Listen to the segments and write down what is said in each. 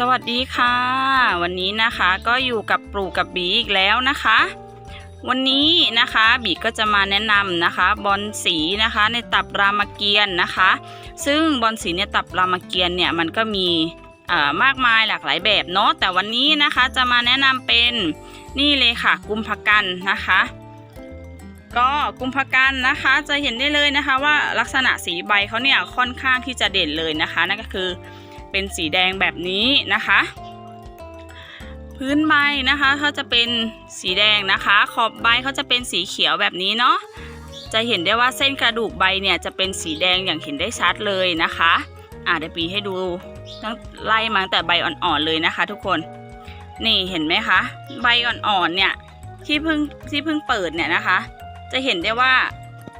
สวัสดีค่ะ วันนี้นะคะก็อยู่กับปลูกกับบีอีกแล้วนะคะ วันนี้นะคะบีก็จะมาแนะนำนะคะบอลสีนะคะในตับรามเกียรติ์นะคะ ซึ่งบอลสีในตับรามเกียรติ์เนี่ยมันก็มีอ่อมากมายหลากหลายแบบเนาะแต่วันนี้นะคะจะมาแนะนำเป็นนี่เลยค่ะ กุมภกันนะคะ ก็กุมภกันนะคะจะเห็นได้เลยนะคะว่าลักษณะสีใบเขาเนี่ยค่อนข้างที่จะเด่นเลยนะคะ นั่นก็คือ เป็นสีแดงแบบนี้นะคะ พื้นใบนะคะเขาจะเป็นสีแดงนะคะ ขอบใบเขาจะเป็นสีเขียวแบบนี้เนาะจะเห็นได้ว่าเส้นกระดูกใบเนี่ยจะเป็นสีแดงอย่างเห็นได้ชัดเลยนะคะอ่าเดี๋ยวปีให้ดูตั้งไล่มาแต่ใบอ่อนๆเลยนะคะ ทุกคนนี่เห็นไหมคะ ใบอ่อนๆเนี่ยที่เพิ่งที่เพิ่งเปิดเนี่ยนะคะ จะเห็นได้ว่า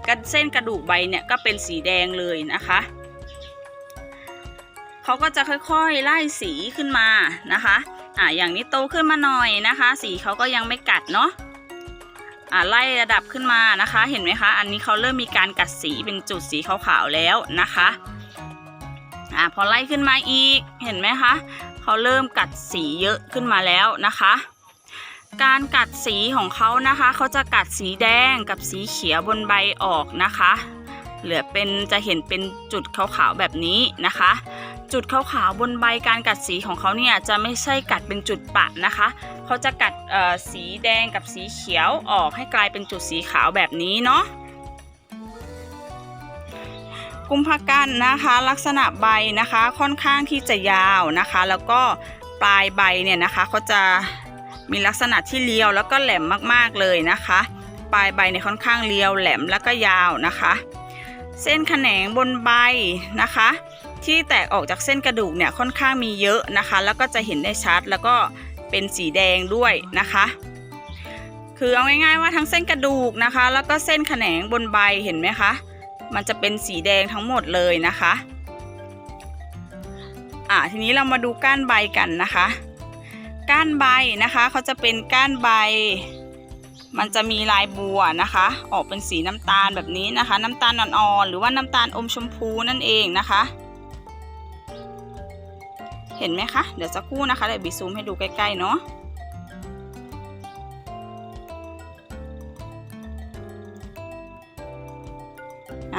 กเส้นกระดูกใบเนี่ยก็เป็นสีแดงเลยนะคะ เขาก็จะค่อยๆไล่สีขึ้นมานะคะอ่าอย่างนี้โตขึ้นมาหน่อยนะคะ สีเขาก็ยังไม่กัดเนาะอ่าไล่ระดับขึ้นมานะคะ เห็นไหมคะ อันนี้เขาเริ่มมีการกัดสีเป็นจุดสีขาวๆแล้วนะคะอ่าพอไล่ขึ้นมาอีกเห็นไหมคะเขาเริ่มกัดสีเยอะขึ้นมาแล้วนะคะการกัดสีของเขานะคะ เขาจะกัดสีแดงกับสีเขียวบนใบออกนะคะ เหลือเป็นจะเห็นเป็นจุดขาวๆแบบนี้นะคะ จุดขาวๆบนใบการกัดสีของเขาเนี่ยจะไม่ใช่กัดเป็นจุดปะนะคะ เขาจะกัดสีแดงกับสีเขียวออกให้กลายเป็นจุดสีขาวแบบนี้เนาะกุมภกันนะคะลักษณะใบนะคะค่อนข้างที่จะยาวนะคะ แล้วก็ปลายใบเนี่ยนะคะเขาจะมีลักษณะที่เรียวแล้วก็แหลมมากๆเลยนะคะ ปลายใบเนี่ยค่อนข้างเรียวแหลมแล้วก็ยาวนะคะ เส้นแขนงบนใบนะคะ ที่แตกออกจากเส้นกระดูกเนี่ยค่อนข้างมีเยอะนะคะ แล้วก็จะเห็นได้ชัดแล้วก็เป็นสีแดงด้วยนะคะ คือเอาง่ายๆว่าทั้งเส้นกระดูกนะคะ แล้วก็เส้นแขนงบนใบเห็นไหมคะ มันจะเป็นสีแดงทั้งหมดเลยนะคะอ่าทีนี้เรามาดูก้านใบกันนะคะ ก้านใบนะคะเขาจะเป็นก้านใบ มันจะมีลายบัวนะคะ ออกเป็นสีน้ำตาลแบบนี้นะคะ น้ำตาลอ่อนๆหรือว่าน้ำตาลอมชมพูนั่นเองนะคะ เห็นไหมคะ เดี๋ยวสักครู่นะคะเดี๋ยวบีซูมให้ดูใกล้ๆเนาะ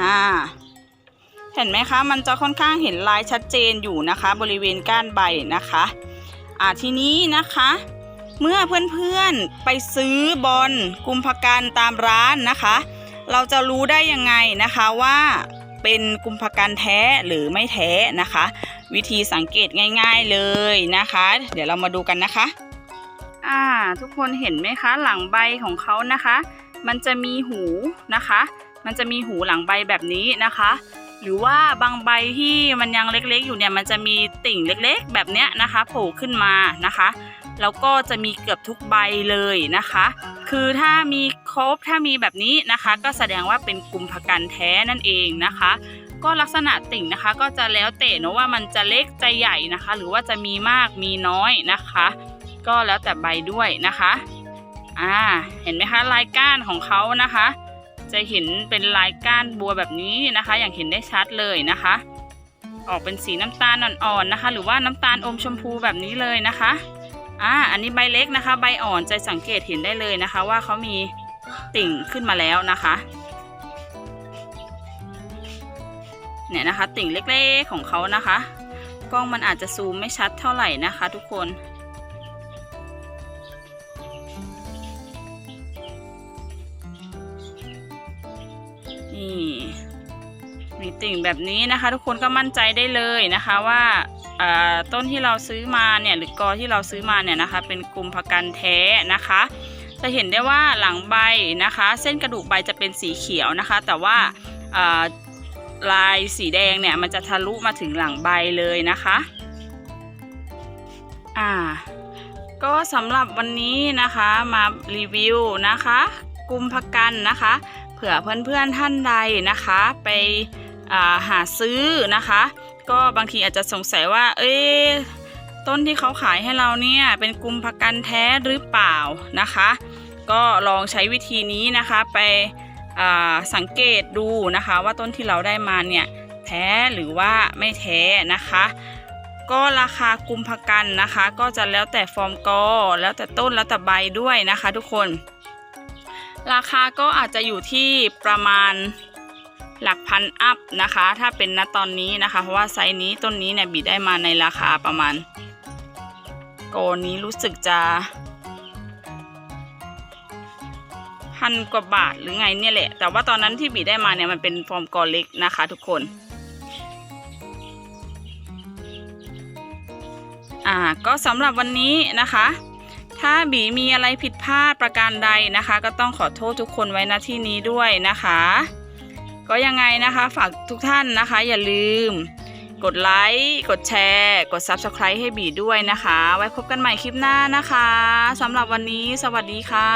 อ่าเห็นไหมคะ มันจะค่อนข้างเห็นลายชัดเจนอยู่นะคะ บริเวณก้านใบนะคะ อ่าทีนี้นะคะ เมื่อเพื่อนๆไปซื้อบอลกุมภกันตามร้านนะคะ เราจะรู้ได้ยังไงนะคะว่าเป็นกุมภกันแท้หรือไม่แท้นะคะ วิธีสังเกตง่าย ๆเลยนะคะ เดี๋ยวเรามาดูกันนะคะ อ่า ทุกคนเห็นไหมคะหลังใบของเขานะคะ มันจะมีหูนะคะ มันจะมีหูหลังใบแบบนี้นะคะ หรือว่าบางใบที่มันยังเล็กๆ อยู่เนี่ยมันจะมีติ่งเล็กๆ แบบเนี้ยนะคะโผล่ขึ้นมานะคะ แล้วก็จะมีเกือบทุกใบเลยนะคะ คือถ้ามีครบถ้ามีแบบนี้นะคะ ก็แสดงว่าเป็นกลุ่มผักกันแท้นั่นเองนะคะ ก็ลักษณะติ่งนะคะก็จะแล้วแต่เนอะว่ามันจะเล็กจะใหญ่นะคะ หรือว่าจะมีมากมีน้อยนะคะ ก็แล้วแต่ใบด้วยนะคะอ่าเห็นไหมคะลายก้านของเขานะคะ จะเห็นเป็นลายก้านบัวแบบนี้นะคะ อย่างเห็นได้ชัดเลยนะคะ ออกเป็นสีน้ำตาลอ่อนๆนะคะ หรือว่าน้ำตาลอมชมพูแบบนี้เลยนะคะ อ่าอันนี้ใบเล็กนะคะ ใบอ่อนจะสังเกตเห็นได้เลยนะคะ ว่าเขามีติ่งขึ้นมาแล้วนะคะเนี่ยนะคะ ติ่งเล็กๆของเขานะคะ กล้องมันอาจจะซูมไม่ชัดเท่าไหร่นะคะ ทุกคน นี่มีติ่งแบบนี้นะคะ ทุกคนก็มั่นใจได้เลยนะคะว่าอ่า ต้นที่เราซื้อมาเนี่ยหรือกอที่เราซื้อมาเนี่ยนะคะ เป็นกลุ่มผักกันแท้นะคะ จะเห็นได้ว่าหลังใบนะคะ เส้นกระดูกใบจะเป็นสีเขียวนะคะ แต่ว่าลายสีแดงเนี่ยมันจะทะลุมาถึงหลังใบเลยนะคะอ่าก็สำหรับวันนี้นะคะมารีวิวนะคะกลุ่มผักกันนะคะ เผื่อเพื่อนๆท่านใดนะคะ ไปาหาซื้อนะคะ ก็บางทีอาจจะสงสัยว่า เอ๊ต้นที่เขาขายให้เราเนี่ยเป็นกลุ่มผักันแท้หรือเปล่านะคะ ก็ลองใช้วิธีนี้นะคะไปสังเกตดูนะคะ ว่าต้นที่เราได้มาเนี่ยแท้หรือว่าไม่แท้นะคะ ก็ราคากลุ่มประกันนะคะ ก็จะแล้วแต่ฟอร์มกอแล้วแต่ต้นแล้วแต่ใบด้วยนะคะ ทุกคน ราคาก็อาจจะอยู่ที่ประมาณ หลักพันอัพนะคะ ถ้าเป็นณตอนนี้นะคะ เพราะว่าไซส์นี้ต้นนี้เนี่ยบีได้มาในราคาประมาณโกนี้รู้สึกจะพันกว่าบาทหรือไงเนี่ยแหละ แต่ว่าตอนนั้นที่บีได้มาเนี่ยมันเป็นฟอร์มกอเล็กนะคะทุกคน อ่าก็สำหรับวันนี้นะคะ ถ้าบีมีอะไรผิดพลาดประการใดนะคะ ก็ต้องขอโทษทุกคนไว้ณที่นี้ด้วยนะคะ ก็ยังไงนะคะ ฝากทุกท่านนะคะ อย่าลืม กดไลค์กดแชร์ กด Subscribe ให้บีด้วยนะคะ ไว้พบกันใหม่คลิปหน้านะคะสำหรับวันนี้สวัสดีค่ะ